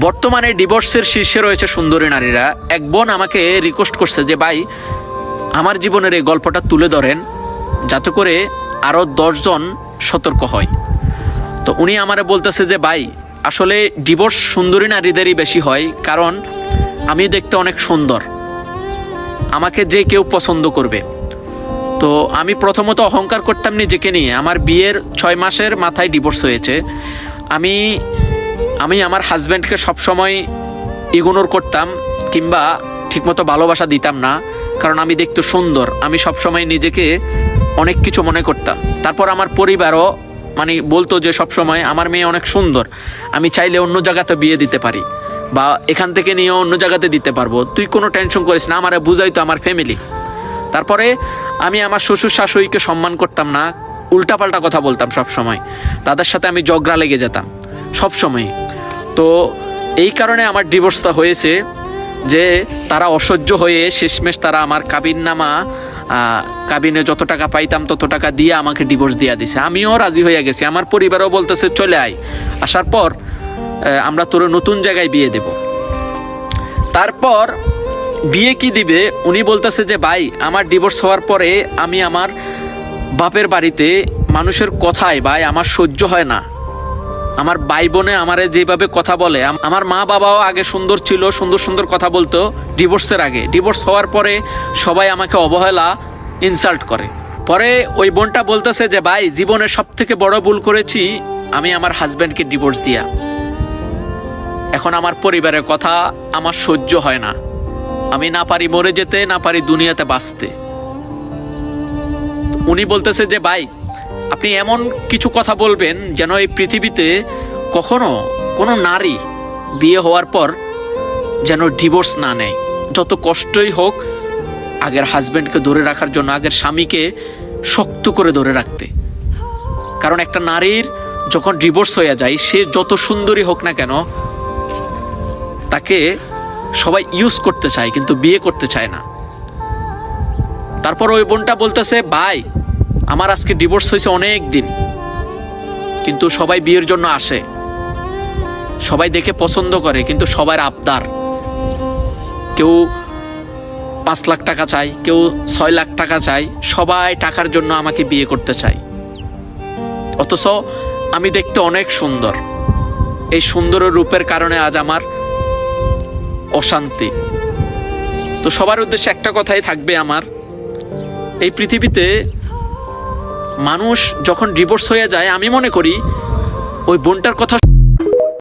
বর্তমানে ডিভোর্সের শীর্ষে রয়েছে সুন্দরী নারীরা। এক বোন আমাকে রিকোয়েস্ট করছে যে, ভাই, আমার জীবনের এই গল্পটা তুলে ধরেন, যাতে করে আরও দশজন সতর্ক হয়। তো উনি আমারে বলতেছে যে, ভাই, আসলে ডিভোর্স সুন্দরী নারীদেরই বেশি হয়, কারণ আমি দেখতে অনেক সুন্দর। আমাকে যে কেউ পছন্দ করবে। তো আমি প্রথমত অহংকার করতাম নিজেকে নিয়ে। আমার বিয়ের ছয় মাসের মাথায় ডিভোর্স হয়েছে। আমি আমি আমার হাজব্যান্ডকে সবসময় ইগনোর করতাম কিংবা ঠিকমতো ভালোবাসা দিতাম না, কারণ আমি দেখতে সুন্দর। আমি সবসময় নিজেকে অনেক কিছু মনে করতাম। তারপর আমার পরিবারও মানে বলতো যে সবসময়, আমার মেয়ে অনেক সুন্দর। আমি চাইলে অন্য জায়গাতে বিয়ে দিতে পারি বা এখান থেকে নিয়ে অন্য জায়গাতে দিতে পারব। তুই কোনো টেনশন করিস না, আমার বুঝাই তো আমার ফ্যামিলি তারপরে আমি আমার শ্বশুর শাশুড়িকে সম্মান করতাম না, উল্টাপাল্টা কথা বলতাম সব সময় তাদের সাথে আমি জগড়া লেগে যেতাম সব সময় তো এই কারণে আমার ডিভোর্সটা হয়েছে যে তারা অসহ্য হয়ে শেষমেশ তারা আমার কাবিন নামা কাবিনে যত টাকা পাইতাম তত টাকা দিয়ে আমাকে ডিভোর্স দিয়া দিছে। আমিও রাজি হয়ে গেছি। আমার পরিবারও বলতেছে, চলে আয়। আসার পর আমরা তোর নতুন জায়গায় বিয়ে দেব। তারপর বিয়ে কি দিবে? উনি বলতেছে যে, ভাই, আমার ডিভোর্স হওয়ার পরে আমি আমার বাপের বাড়িতে মানুষের কথায় ভাই, আমার সহ্য হয় না। আমার ভাই বোনে আমারে যেভাবে কথা বলে আমার মা বাবাও আগে সুন্দর ছিল, সুন্দর সুন্দর কথা বলতো। ডিভোর্সের আগে। ডিভোর্স হওয়ার পরে সবাই আমাকে অবহেলা ইনসাল্ট করে। পরে ওই বোনটা বলতেছে যে, ভাই, জীবনে সব থেকে বড় ভুল করেছি আমি আমার হাজব্যান্ডকে ডিভোর্স দিয়া। এখন আমার পরিবারের কথা আমার সহ্য হয় না। আমি না পারি মরে যেতে, না পারি দুনিয়াতে বাঁচতে। উনি বলতেছে যে, ভাই আপনি এমন কিছু কথা বলবেন যেন এই পৃথিবীতে কখনো কোনো নারী বিয়ে হওয়ার পর যেন ডিভোর্স না নেয়। যত কষ্টই হোক, আগের হাজবেন্ডকে ধরে রাখার জন্য, আগের স্বামীকে শক্ত করে ধরে রাখতে। কারণ একটা নারীর যখন ডিভোর্স হয়ে যায়, সে যত সুন্দরী হোক না কেন, তাকে সবাই ইউজ করতে চায়, কিন্তু বিয়ে করতে চায় না। তারপর ওই বোনটা বলতেছে, ভাই আমার আজকে ডিভোর্স হয়েছে অনেক দিন। কিন্তু সবাই বিয়ের জন্য আসে। সবাই দেখে পছন্দ করে, কিন্তু সবার আবদার। কেউ পাঁচ লাখ টাকা চাই কেউ ছয় লাখ টাকা চাই সবাই টাকার জন্য আমাকে বিয়ে করতে চায়। অথচ আমি দেখতে অনেক সুন্দর। এই সুন্দর রূপের কারণে আজ আমার অশান্তি। তো সবার উদ্দেশ্যে একটা কথাই থাকবে আমার। এই পৃথিবীতে মানুষ যখন ডিভোর্স হয়ে যায় আমি মনে করি ওই বোনটার কথা